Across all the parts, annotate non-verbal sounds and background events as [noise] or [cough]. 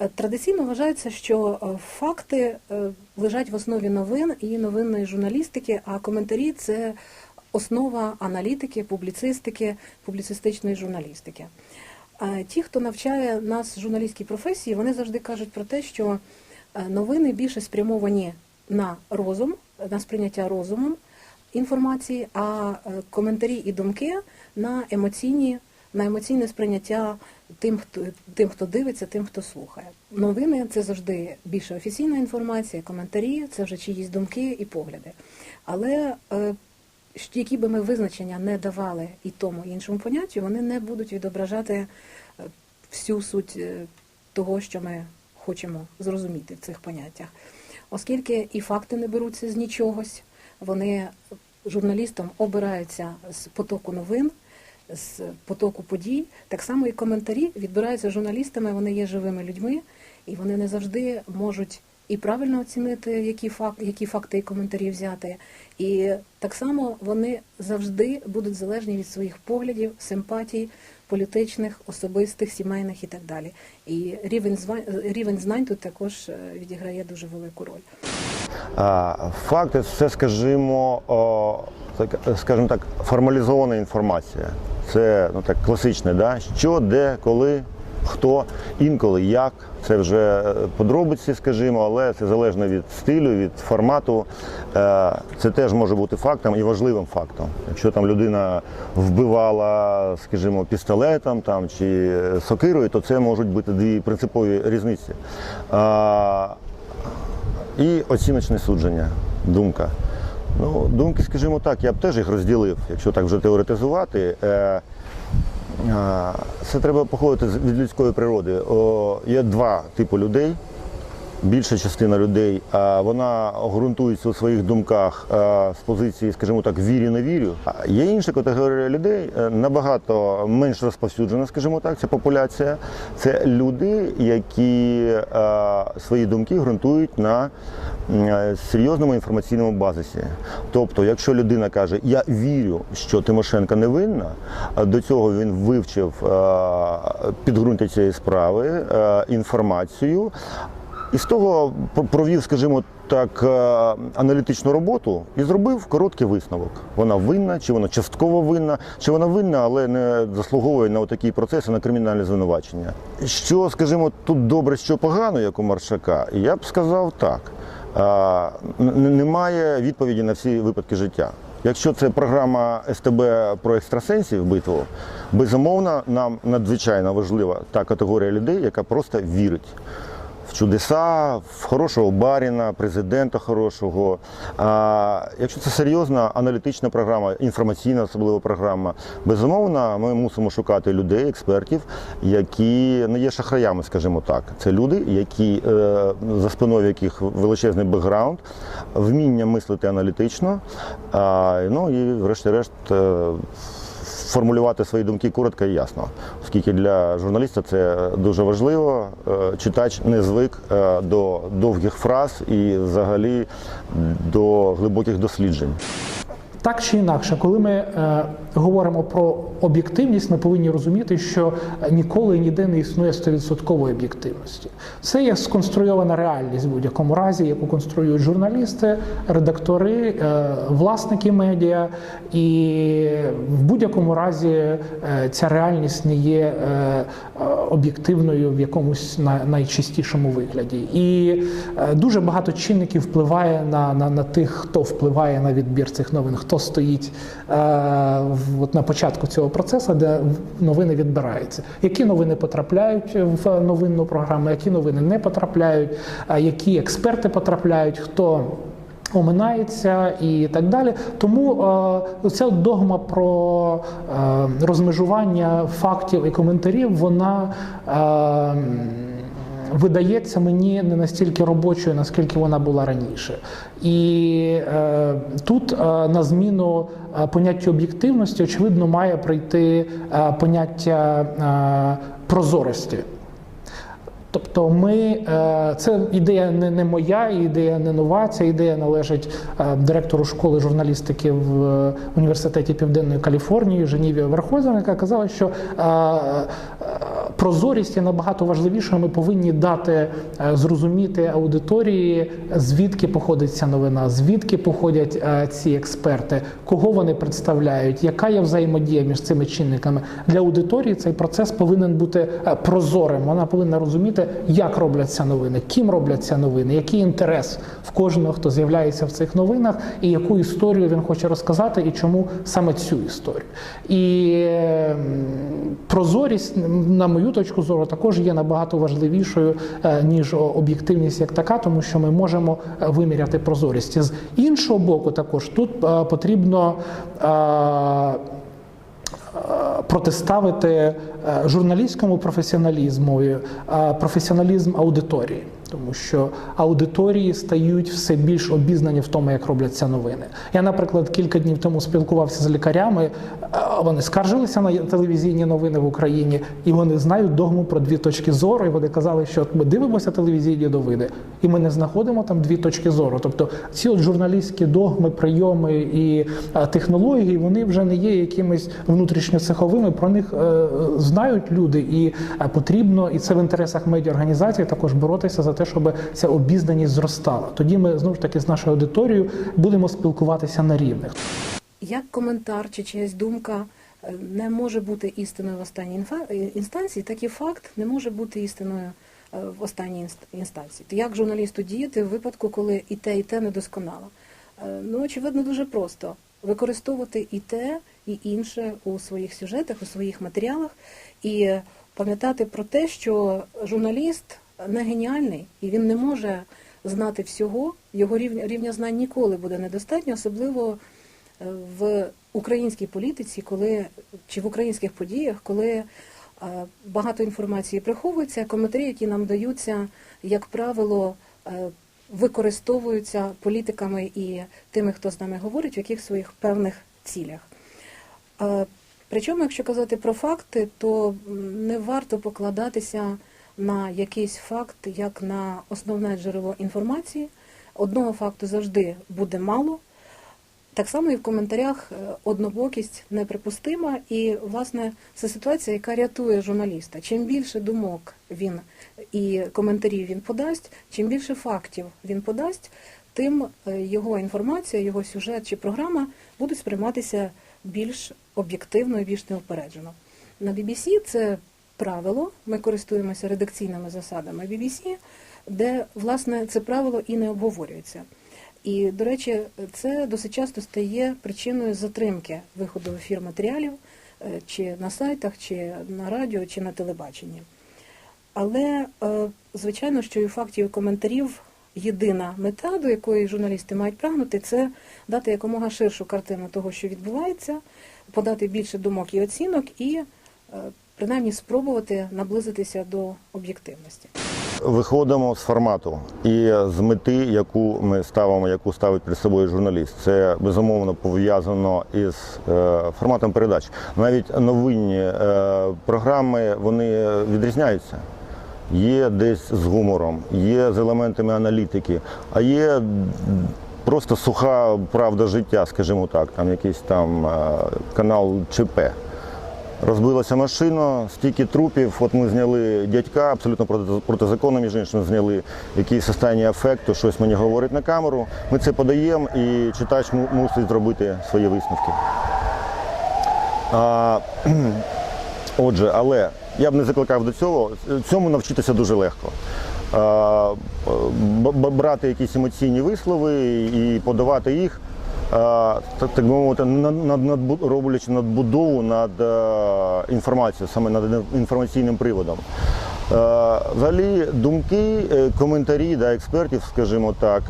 Е, Традиційно вважається, що е, факти е, лежать в основі новин і новинної журналістики, а коментарі це основа аналітики, публіцистики, публіцистичної журналістики. Ті, хто навчає нас журналістській професії, вони завжди кажуть про те, що новини більше спрямовані на розум, на сприйняття розумом інформації, а коментарі і думки на емоційні, на емоційне сприйняття тим, хто тим, хто дивиться, тим, хто слухає. Новини це завжди більше офіційна інформація, коментарі це вже чиїсь думки і погляди. Але е, які би ми визначення не давали і тому і іншому поняттю, вони не будуть відображати е, всю суть е, того, що ми хочемо зрозуміти в цих поняттях. Оскільки і факти не беруться з нічогось, вони журналістам обираються з потоку новин, з потоку подій. Так само і коментарі відбираються журналістами, вони є живими людьми, і вони не завжди можуть і правильно оцінити, які, фак, які факти і коментарі взяти. І так само вони завжди будуть залежні від своїх поглядів, симпатій, політичних, особистих, сімейних і так далі. І рівень, рівень знань тут також е, відіграє дуже велику роль. Факти це, скажімо, скажімо так, формалізована інформація. Це ну, так, класичне, да? що, де, коли, хто, інколи, як. Це вже е, подробиці, скажімо, але це залежно від стилю, від формату. Е, Це теж може бути фактом і важливим фактом. Якщо там людина вбивала, скажімо, пістолетом там, чи сокирою, то це можуть бути дві принципові різниці. І оціночне судження, думка. Ну, думки, скажімо так, я б теж їх розділив, якщо так вже теоретизувати. Е, е, Це треба походити від людської природи. Є два типи людей. Більша частина людей вона ґрунтується у своїх думках з позиції, скажімо так, вірю не вірю. Є інша категорія людей, е, набагато менш розповсюджена, скажімо так, ця популяція. Це люди, які свої думки ґрунтують на е, серйозному інформаційному базисі. Тобто, якщо людина каже, я вірю, що Тимошенка невинна, а до цього він вивчив е, підґрунтя цієї справи, е, інформацію. І з того пр- провів, скажімо так, е, аналітичну роботу і зробив короткий висновок. Вона винна, чи вона частково винна, чи вона винна, але не заслуговує на такий процес і на кримінальне звинувачення. Що, скажімо, тут добре, що погано, як у Маршака, я б сказав так. Немає відповіді на всі випадки життя. Якщо це програма СТБ про екстрасенсів битву, безумовно, нам надзвичайно важлива та категорія людей, яка просто вірить в чудеса, в хорошого баріна, президента хорошого. А якщо це серйозна аналітична програма, інформаційна особливо програма, безумовно, ми мусимо шукати людей, експертів, які не є шахраями, скажімо так. Це люди, які е, за спиною яких величезний бекграунд, вміння мислити аналітично, ну і врешті-решт. Формулювати свої думки коротко і ясно, оскільки для журналіста це дуже важливо. Е, Читач не звик е, до довгих фраз і взагалі до глибоких досліджень. Так чи інакше, коли ми е, говоримо про об'єктивність, ми повинні розуміти, що ніколи і ніде не існує 100% об'єктивності. Це є сконструйована реальність в будь-якому разі, яку конструюють журналісти, редактори, е, власники медіа, і в будь-якому разі е, ця реальність не є е, об'єктивною в якомусь найчистішому вигляді. І дуже багато чинників впливає на, на, на тих, хто впливає на відбір цих новин, хто стоїть в- от на початку цього процесу, де новини відбираються. Які новини потрапляють в новинну програму, які новини не потрапляють, які експерти потрапляють, хто. Оминається і так далі. Тому е, ця догма про е, розмежування фактів і коментарів, вона е, видається мені не настільки робочою, наскільки вона була раніше. І е, тут е, на зміну е, поняттю об'єктивності, очевидно, має прийти е, поняття е, прозорості. Тобто, ми е, це ідея не, не моя, ідея не нова. Ця ідея належить е, директору школи журналістики в університеті Південної Каліфорнії Женіві Верхозен, яка казала, що прозорість є набагато важливішою. Ми повинні дати е, зрозуміти аудиторії, звідки походить ця новина, звідки походять е, ці експерти, кого вони представляють, яка є взаємодія між цими чинниками. Для аудиторії цей процес повинен бути е, прозорим. Вона повинна розуміти, як робляться новини, ким робляться новини, який інтерес в кожного, хто з'являється в цих новинах, і яку історію він хоче розказати, і чому саме цю історію. І е, прозорість, на мою точку зору, також є набагато важливішою е, ніж об'єктивність як така, тому що ми можемо е, виміряти прозорість. З іншого боку, також тут е, потрібно. Протиставити журналістському професіоналізму, професіоналізм аудиторії, тому що аудиторії стають все більш обізнані в тому, як робляться новини. Я, наприклад, кілька днів тому спілкувався з лікарями. Вони скаржилися на телевізійні новини в Україні, і вони знають догму про дві точки зору. І вони казали, що от ми дивимося телевізійні новини, і ми не знаходимо там дві точки зору. Тобто ці от журналістські догми, прийоми і технології, вони вже не є якимись внутрішньоцеховими. Про них е, знають люди, і е, потрібно, і це в інтересах медіаорганізацій також боротися за те, щоб ця обізнаність зростала. Тоді ми знову ж таки з нашою аудиторією будемо спілкуватися на рівних. Як коментар чи чиясь думка е, не може бути істиною в останній е, інстанції, так і факт не може бути істиною е, в останній інст- інстанції. Як журналісту діяти в випадку, коли і те, і те недосконало? Ну, очевидно, дуже просто використовувати і те, і інше у своїх сюжетах, у своїх матеріалах, і пам'ятати про те, що журналіст не геніальний, і він не може знати всього. Його рівня, рівня знань ніколи буде недостатньо, особливо е, в українській політиці, коли чи в українських подіях, коли е, багато інформації приховується, коментарі, які нам даються, як правило, е, використовуються політиками і тими, хто з нами говорить, в яких своїх певних цілях. Причому, якщо казати про факти, то не варто покладатися на якийсь факт як на основне джерело інформації. Одного факту завжди буде мало. Так само і в коментарях е, однобокість неприпустима, і власне це ситуація, яка рятує журналіста. Чим більше думок він і коментарів він подасть, чим більше фактів він подасть, тим е, його інформація, його сюжет чи програма будуть сприйматися більш об'єктивно і більш неупереджено. На BBC це правило. Ми користуємося редакційними засадами BBC, де власне це правило і не обговорюється. І, до речі, це досить часто стає причиною затримки виходу в ефір матеріалів е, чи на сайтах, чи на радіо, чи на телебаченні. Але, е, звичайно, що і фактів і коментарів єдина мета, до якої журналісти мають прагнути, це дати якомога ширшу картину того, що відбувається, подати більше думок і оцінок, і е, принаймні спробувати наблизитися до об'єктивності. Виходимо з формату і з мети, яку ми ставимо, яку ставить перед собою журналіст. Це безумовно пов'язано із е, форматом передач. Навіть новинні е, програми вони відрізняються. Є десь з гумором, є з елементами аналітики, а є просто суха правда життя, скажімо так, там якийсь там е, канал ЧП. Розбилася машина, стільки трупів. От ми зняли дядька, абсолютно проти, протизаконно, між іншим, зняли якийсь останній ефект, то щось мені говорить на камеру. Ми це подаємо і читач мусить зробити свої висновки. А, [clears throat] отже, але я б не закликав до цього. Цьому навчитися дуже легко. А, брати якісь емоційні вислови і подавати їх. Так, би мовити, над, над, роблячи надбудову над е, інформацією, саме над інформаційним приводом. Е, Взагалі, думки, е, коментарі да, експертів, скажімо так,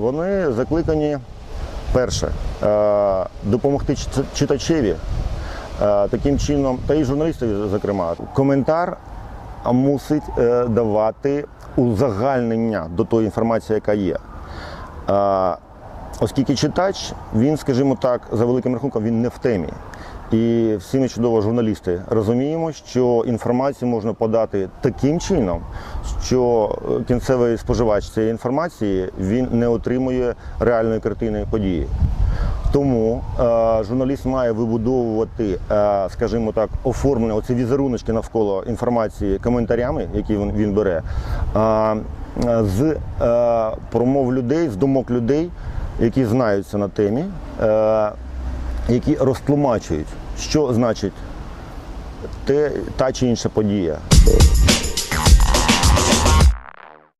вони закликані перше допомогти читачеві таким чином, та і журналістові, зокрема, коментар мусить давати узагальнення до тої інформації, яка є. Оскільки читач, він, скажімо так, за великим рахунком, він не в темі. І всі ми чудово журналісти розуміємо, що інформацію можна подати таким чином, що е, кінцевий споживач цієї інформації він не отримує реальної картини події. Тому е, журналіст має вибудовувати, е, скажімо так, оформлення оці візеруночки навколо інформації коментарями, які він він бере, е, е з е, промов людей, з думок людей які знаються на темі, е, які розтлумачують, що значить те, та чи інша подія.